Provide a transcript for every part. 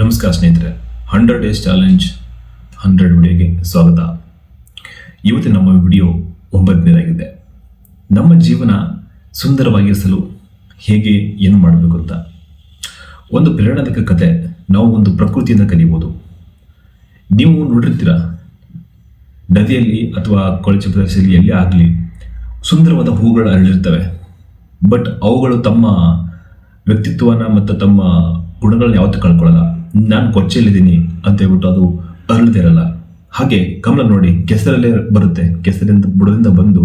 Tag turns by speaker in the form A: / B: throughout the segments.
A: ನಮಸ್ಕಾರ ಸ್ನೇಹಿತರೆ, hundred days challenge, hundred ವಿಡಿಯೋಗೆ ಸ್ವಾಗತ. ಇವತ್ತು ನಮ್ಮ ವಿಡಿಯೋ ಒಂಬತ್ತನೇದಾಗಿದೆ. ನಮ್ಮ ಜೀವನ ಸುಂದರವಾಗಿರಿಸಲು ಹೇಗೆ, ಏನು ಮಾಡಬೇಕು ಅಂತ. ಒಂದು ಪ್ರೇರಣಾದಕ ಕತೆ, ನಾವು ಒಂದು ಪ್ರಕೃತಿಯಿಂದ ಕಲಿಬೋದು. ನೀವು ನೋಡಿರ್ತೀರ, ನದಿಯಲ್ಲಿ ಅಥವಾ ಕೊಳಚೆ ಪ್ರದೇಶದಲ್ಲಿ ಎಲ್ಲೇ ಆಗಲಿ, ಸುಂದರವಾದ ಹೂಗಳು ಅರಳಿರ್ತವೆ. ಬಟ್ ಅವುಗಳು ತಮ್ಮ ವ್ಯಕ್ತಿತ್ವನ ಮತ್ತು ತಮ್ಮ ಗುಣಗಳನ್ನ ಯಾವತ್ತೂ ಕಳ್ಕೊಳ್ಳಲ್ಲ. ನಾನು ಕೊಚ್ಚೆಯಲ್ಲಿದ್ದೀನಿ ಅಂತ ಹೇಳ್ಬಿಟ್ಟು ಅದು ಅರಳದಿರಲ್ಲ ಹಾಗೆ ಕಮಲ ನೋಡಿ ಕೆಸರಲ್ಲೇ ಬರುತ್ತೆ. ಕೆಸರಿಂದ, ಬುಡದಿಂದ ಬಂದು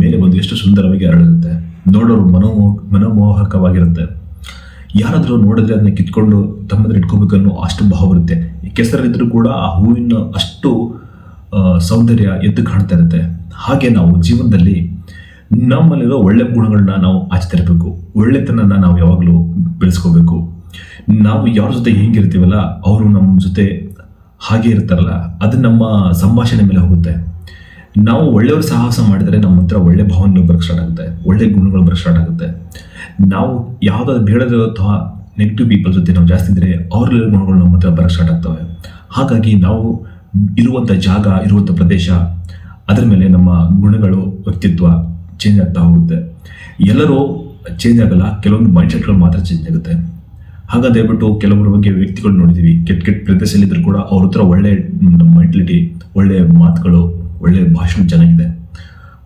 A: ಮೇಲೆ ಬಂದು ಎಷ್ಟು ಸುಂದರವಾಗಿ ಅರಳುತ್ತೆ ನೋಡೋರು ಮನೋಮೋ ಮನೋಮೋಹಕವಾಗಿರುತ್ತೆ. ಯಾರಾದರೂ ನೋಡಿದ್ರೆ ಅದನ್ನ ಕಿತ್ಕೊಂಡು ಇಟ್ಕೋಬೇಕು ಅನ್ನೋ ಅಷ್ಟು ಭಾವ ಬರುತ್ತೆ. ಕೆಸರಲ್ಲಿದ್ದರೂ ಕೂಡ ಆ ಹೂವಿನ ಅಷ್ಟು ಸೌಂದರ್ಯ ಎದ್ದು ಕಾಣ್ತಾ ಇರುತ್ತೆ. ಹಾಗೆ ನಾವು ಜೀವನದಲ್ಲಿ ನಮ್ಮಲ್ಲಿರೋ ಒಳ್ಳೆ ಗುಣಗಳನ್ನ ನಾವು ಆಚರಿಸಬೇಕು ಒಳ್ಳೆತನನ ನಾವು ಯಾವಾಗಲೂ ಬೆಳೆಸ್ಕೋಬೇಕು. ನಾವು ಯಾರ ಜೊತೆ ಹೆಂಗಿರ್ತೀವಲ್ಲ, ಅವರು ನಮ್ಮ ಜೊತೆ ಹಾಗೆ ಇರ್ತಾರಲ್ಲ, ಅದು ನಮ್ಮ ಸಂಭಾಷಣೆ ಮೇಲೆ ಹೋಗುತ್ತೆ. ನಾವು ಒಳ್ಳೆಯವ್ರ ಸಾಹಸ ಮಾಡಿದರೆ ನಮ್ಮ ಹತ್ರ ಒಳ್ಳೆ ಭಾವನೆಗಳು ಬರಕ್ಕೆ ಸ್ಟಾರ್ಟ್ ಆಗುತ್ತೆ, ಒಳ್ಳೆ ಗುಣಗಳು ಬರಕ್ಕೆ ಸ್ಟಾರ್ಟ್ ಆಗುತ್ತೆ. ನಾವು ಯಾವುದಾದ್ರು ಅಥವಾ ನೆಗೆಟಿವ್ ಪೀಪಲ್ ಜೊತೆ ನಾವು ಜಾಸ್ತಿ ಇದ್ದರೆ ಅವ್ರಲ್ಲಿರೋ ಗುಣಗಳು ನಮ್ಮ ಹತ್ರ ಬರಕ್ಕೆ ಸ್ಟಾರ್ಟ್ ಆಗ್ತವೆ. ಹಾಗಾಗಿ ನಾವು ಇರುವಂಥ ಜಾಗ ಇರುವಂಥ ಪ್ರದೇಶ, ಅದರ ಮೇಲೆ ನಮ್ಮ ಗುಣಗಳು, ವ್ಯಕ್ತಿತ್ವ ಚೇಂಜ್ ಆಗ್ತಾ ಹೋಗುತ್ತೆ. ಎಲ್ಲರೂ ಚೇಂಜ್ ಆಗಲ್ಲ, ಕೆಲವೊಂದು ಮೈಂಡ್ಸೆಟ್ಗಳು ಮಾತ್ರ ಚೇಂಜ್ ಆಗುತ್ತೆ. ಹಾಗಂತ ಹೇಳ್ಬಿಟ್ಟು ಕೆಲವರ ಬಗ್ಗೆ ವ್ಯಕ್ತಿಗಳು ನೋಡಿದೀವಿ. ಕೆಟ್ಟ ಕೆಟ್ಟ ಪ್ರದೇಶದಲ್ಲಿದ್ದರೂ ಕೂಡ ಅವ್ರ ಹತ್ರ ಒಳ್ಳೆ ಮೆಂಟಲಿಟಿ ಒಳ್ಳೆ ಮಾತುಗಳು, ಒಳ್ಳೆ ಭಾಷಣ ಚೆನ್ನಾಗಿದೆ.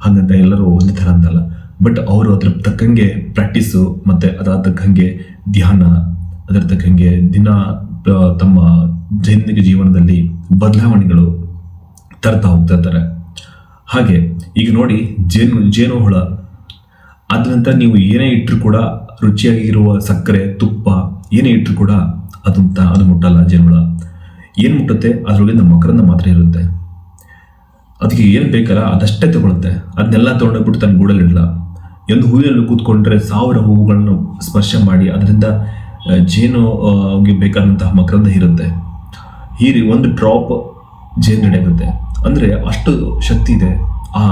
A: ಹಾಗಂತ ಎಲ್ಲರೂ ಒಂದೇ ಥರ ಅಂತಲ್ಲ ಬಟ್ ಅವರು ಅದ್ರ ತಕ್ಕಂಗೆ ಪ್ರಾಕ್ಟೀಸು ಮತ್ತು ಅದಾದ ತಕ್ಕಂಗೆ ಧ್ಯಾನ ಅದರ ತಕ್ಕಂಗೆ ದಿನ ತಮ್ಮ ದೈನಂದಿನ ಜೀವನದಲ್ಲಿ ಬದಲಾವಣೆಗಳು ತರ್ತಾ ಹೋಗ್ತಾ ಇರ್ತಾರೆ. ಹಾಗೆ ಈಗ ನೋಡಿ ಜೇನು ಜೇನು ಹುಳ. ಅದರಂತ ನೀವು ಏನೇ ಇಟ್ಟರು ಕೂಡ ರುಚಿಯಾಗಿರುವ ಸಕ್ಕರೆ, ತುಪ್ಪ ಏನೇ ಇಟ್ಟರು ಕೂಡ ಅದು ಅದು ಮುಟ್ಟಲ್ಲ ಜೇನುಹುಳ ಏನು ಮುಟ್ಟುತ್ತೆ? ಅದರೊಳಗಿಂದ ಮಕರಂದ ಮಾತ್ರ ಇರುತ್ತೆ. ಅದಕ್ಕೆ ಏನು ಬೇಕಲ್ಲ, ಅದಷ್ಟೇ ತಗೊಳುತ್ತೆ. ಅದನ್ನೆಲ್ಲ ತೊಗೊಂಡೋಗ್ಬಿಟ್ಟು ತನ್ನ ಗೂಡಲ್ಲಿಡಲ್ಲ ಒಂದು ಹೂವಿನಲ್ಲಿ ಕೂತ್ಕೊಂಡ್ರೆ ಸಾವಿರ ಹೂವುಗಳನ್ನು ಸ್ಪರ್ಶ ಮಾಡಿ ಅದರಿಂದ ಜೇನುಗೆ ಬೇಕಾದಂತಹ ಮಕರಂದ ಇರುತ್ತೆ ಹೀರಿ ಒಂದು ಡ್ರಾಪ್ ಜೇನು ನಡೆಯುತ್ತೆ. ಅಂದರೆ ಅಷ್ಟು ಶಕ್ತಿ ಇದೆ ಆ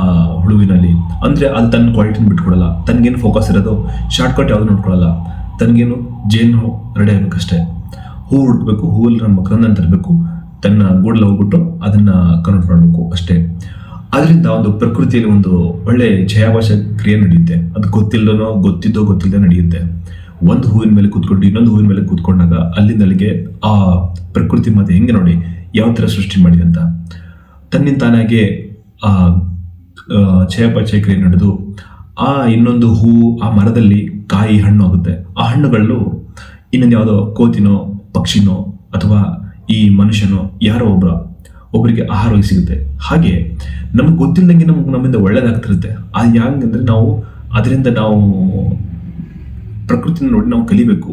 A: ಹುಳುವಿನಲ್ಲಿ. ಅಂದರೆ ಅದು ತನ್ನ ಕ್ವಾಲಿಟಿನ ಬಿಟ್ಕೊಡಲ್ಲ. ತನಗೇನು ಫೋಕಸ್ ಇರೋದು? ಶಾರ್ಟ್ಕಟ್ ಯಾವುದು ನೋಡ್ಕೊಳ್ಳಲ್ಲ ತನಗೇನು ಜೇನು ರೆಡಿ ಆಗಬೇಕಷ್ಟೇ ಹೂ ಹುಡ್ಬೇಕು ಹೂವಲ್ಲಿ ನಮ್ಮ ತರಬೇಕು ತನ್ನ ಗೂಡಲ್ಲಿ ಹೋಗ್ಬಿಟ್ಟು ಅದನ್ನ ಕನ್ವರ್ಟ್ ಮಾಡಬೇಕು ಅಷ್ಟೇ. ಅದರಿಂದ ಒಂದು ಪ್ರಕೃತಿಯಲ್ಲಿ ಒಂದು ಒಳ್ಳೆ ಜಯಾವಾಶ ಕ್ರಿಯೆ ನಡೆಯುತ್ತೆ. ಅದು ಗೊತ್ತಿಲ್ಲದೋ ಗೊತ್ತಿದ್ದೋ ಗೊತ್ತಿಲ್ಲದೆ ನಡೆಯುತ್ತೆ. ಒಂದು ಹೂವಿನ ಮೇಲೆ ಕೂತ್ಕೊಂಡು ಇನ್ನೊಂದು ಹೂವಿನ ಮೇಲೆ ಕೂತ್ಕೊಂಡಾಗ ಅಲ್ಲಿಂದ ಅಲ್ಲಿಗೆ ಆ ಪ್ರಕೃತಿ ಮತ್ತೆ ಹೆಂಗೆ ನೋಡಿ ಯಾವ ಥರ ಸೃಷ್ಟಿ ಮಾಡಿದೆ ಅಂತ. ತನ್ನಿಂದ ತಾನಾಗೆ ಆ ಆ, ಕ್ರಿಯೆ ನಡೆದು ಆ ಇನ್ನೊಂದು ಹೂ ಆ ಮರದಲ್ಲಿ ಕಾಯಿ ಹಣ್ಣು ಆಗುತ್ತೆ. ಆ ಹಣ್ಣುಗಳು ಇನ್ನೊಂದು ಯಾವುದೋ ಕೋತಿನೋ, ಪಕ್ಷಿನೋ ಅಥವಾ ಈ ಮನುಷ್ಯನೋ ಯಾರೋ ಒಬ್ಬ ಒಬ್ಬರಿಗೆ ಆಹಾರವಾಗಿ ಸಿಗುತ್ತೆ. ಹಾಗೆ ನಮ್ಗೆ ಗೊತ್ತಿಲ್ಲದಂಗೆ ನಮ್ಗೆ ನಮ್ಮಿಂದ ಒಳ್ಳೇದಾಗ್ತಿರುತ್ತೆ. ಅದು ಹೆಂಗಂದ್ರೆ ನಾವು ಅದರಿಂದ ನಾವು ಪ್ರಕೃತಿನ ನೋಡಿ ನಾವು ಕಲಿಬೇಕು.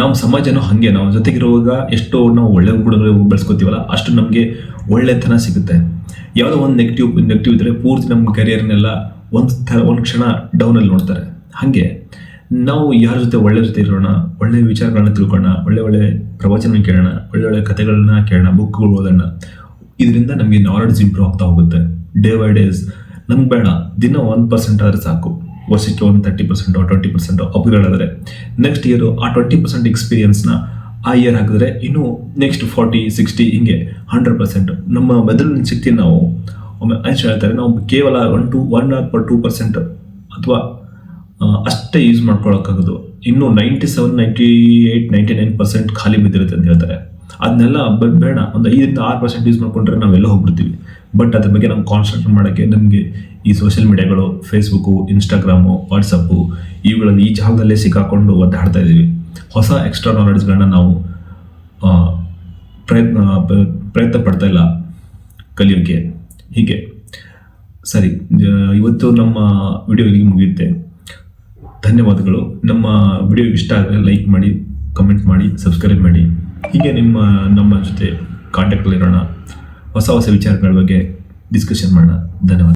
A: ನಾವು ಸಮಾಜನೂ ಹಾಗೆ. ನಾವು ಜೊತೆಗಿರುವಾಗ ಎಷ್ಟೋ ನಾವು ಒಳ್ಳೆ ಗುಣಗಳು ಬೆಳೆಸ್ಕೋತೀವಲ್ಲ, ಅಷ್ಟು ನಮಗೆ ಒಳ್ಳೆತನ ಸಿಗುತ್ತೆ. ಯಾವುದೋ ಒಂದು ನೆಗೆಟಿವ್ ನೆಗೆಟಿವ್ ಇದ್ದರೆ ಪೂರ್ತಿ ನಮ್ಮ ಕರಿಯರ್ನೆಲ್ಲ ಒಂದು ಒಂದು ಕ್ಷಣ ಡೌನಲ್ಲಿ ನೋಡ್ತಾರೆ. ಹಾಗೆ ನಾವು ಯಾರ ಜೊತೆ ಒಳ್ಳೆ ಜೊತೆ ಇರೋಣ, ಒಳ್ಳೆ ವಿಚಾರಗಳನ್ನ ತಿಳ್ಕೊಳ್ಳೋಣ ಒಳ್ಳೆ ಒಳ್ಳೆ ಪ್ರವಚನ ಕೇಳೋಣ, ಒಳ್ಳೆ ಒಳ್ಳೆ ಕಥೆಗಳನ್ನ ಕೇಳೋಣ, ಬುಕ್ಗಳು ಓದೋಣ, ಇದರಿಂದ ನಮಗೆ ನಾಲೆಡ್ಜ್ ಇಂಪ್ರೂವ್ ಆಗ್ತಾ ಹೋಗುತ್ತೆ. ಡೇ ಬೈ ಡೇಸ್ ನಮ್ಗೆ ಬೇಡ, ದಿನ ಒನ್ ಪರ್ಸೆಂಟ್ ಆದರೆ ಸಾಕು. ವರ್ಷಕ್ಕೆ ಒಂದು thirty percent twenty percent upgrade ಆದರೆ ನೆಕ್ಸ್ಟ್ ಇಯರು ಆ ಟ್ವೆಂಟಿ ಪರ್ಸೆಂಟ್ ಎಕ್ಸ್ಪೀರಿಯನ್ಸ್ನ ಆ ಇಯರ್ ಹಾಕಿದ್ರೆ ಇನ್ನೂ ನೆಕ್ಸ್ಟ್ ಫಾರ್ಟಿ ಸಿಕ್ಸ್ಟಿ ಹಿಂಗೆ ಹಂಡ್ರೆಡ್ ಪರ್ಸೆಂಟ್ ನಮ್ಮ ಮೆದುಳಿನ ಶಕ್ತಿ ನಾವು ಒಮ್ಮೆ ಐನ್ಸ್ಟೈನ್ ಹೇಳ್ತಾರೆ, ನಾವು ಕೇವಲ one to one per two percent ಅಥವಾ ಅಷ್ಟೇ ಯೂಸ್ ಮಾಡ್ಕೊಳಕ್ಕಾಗೋದು. ಇನ್ನು ninety seven ninety eight ninety nine percent ಖಾಲಿ ಬಿದ್ದಿರುತ್ತೆ ಅಂತ ಹೇಳ್ತಾರೆ. ಅದನ್ನೆಲ್ಲ ಬೇಡ. ಒಂದು ಐದರಿಂದ ಆರು ಪರ್ಸೆಂಟ್ ಯೂಸ್ ಮಾಡ್ಕೊಂಡ್ರೆ ನಾವೆಲ್ಲ ಹೋಗ್ಬಿಡ್ತೀವಿ. ಬಟ್ ಅದ್ರ ಬಗ್ಗೆ ನಾವು ಕಾನ್ಸಂಟ್ರೇಟ್ ಮಾಡೋಕ್ಕೆ ನಮಗೆ ಈ ಸೋಷಿಯಲ್ ಮೀಡಿಯಾಗಳು ಫೇಸ್ಬುಕ್ಕು ಇನ್ಸ್ಟಾಗ್ರಾಮು ವಾಟ್ಸಪ್ಪು ಇವುಗಳನ್ನು ಈ ಜಾಗದಲ್ಲೇ ಸಿಕ್ಕಾಕೊಂಡು ಒದ್ದಾಡ್ತಾ ಇದ್ದೀವಿ. ಹೊಸ ಎಕ್ಸ್ಟ್ರಾ ನಾಲೆಡ್ಜ್ಗಳನ್ನ ನಾವು ಪ್ರಯತ್ನ ಪ್ರಯತ್ನ ಪಡ್ತಾ ಇಲ್ಲ ಕಲಿಯೋಕ್ಕೆ. ಹೀಗೆ. ಸರಿ ಇವತ್ತು ನಮ್ಮ ವಿಡಿಯೋ ಇಲ್ಲಿಗೆ ಮುಗಿಯುತ್ತೆ. ಧನ್ಯವಾದಗಳು. ನಮ್ಮ ವಿಡಿಯೋ ಇಷ್ಟ ಆದರೆ ಲೈಕ್ ಮಾಡಿ ಕಮೆಂಟ್ ಮಾಡಿ ಸಬ್ಸ್ಕ್ರೈಬ್ ಮಾಡಿ. ಹೀಗೆ ನಿಮ್ಮ, ನಮ್ಮ ಜೊತೆ ಕಾಂಟ್ಯಾಕ್ಟಲ್ಲಿರೋಣ ಹೊಸ ಹೊಸ ವಿಚಾರಗಳ ಬಗ್ಗೆ ಡಿಸ್ಕಷನ್ ಮಾಡೋಣ. ಧನ್ಯವಾದ.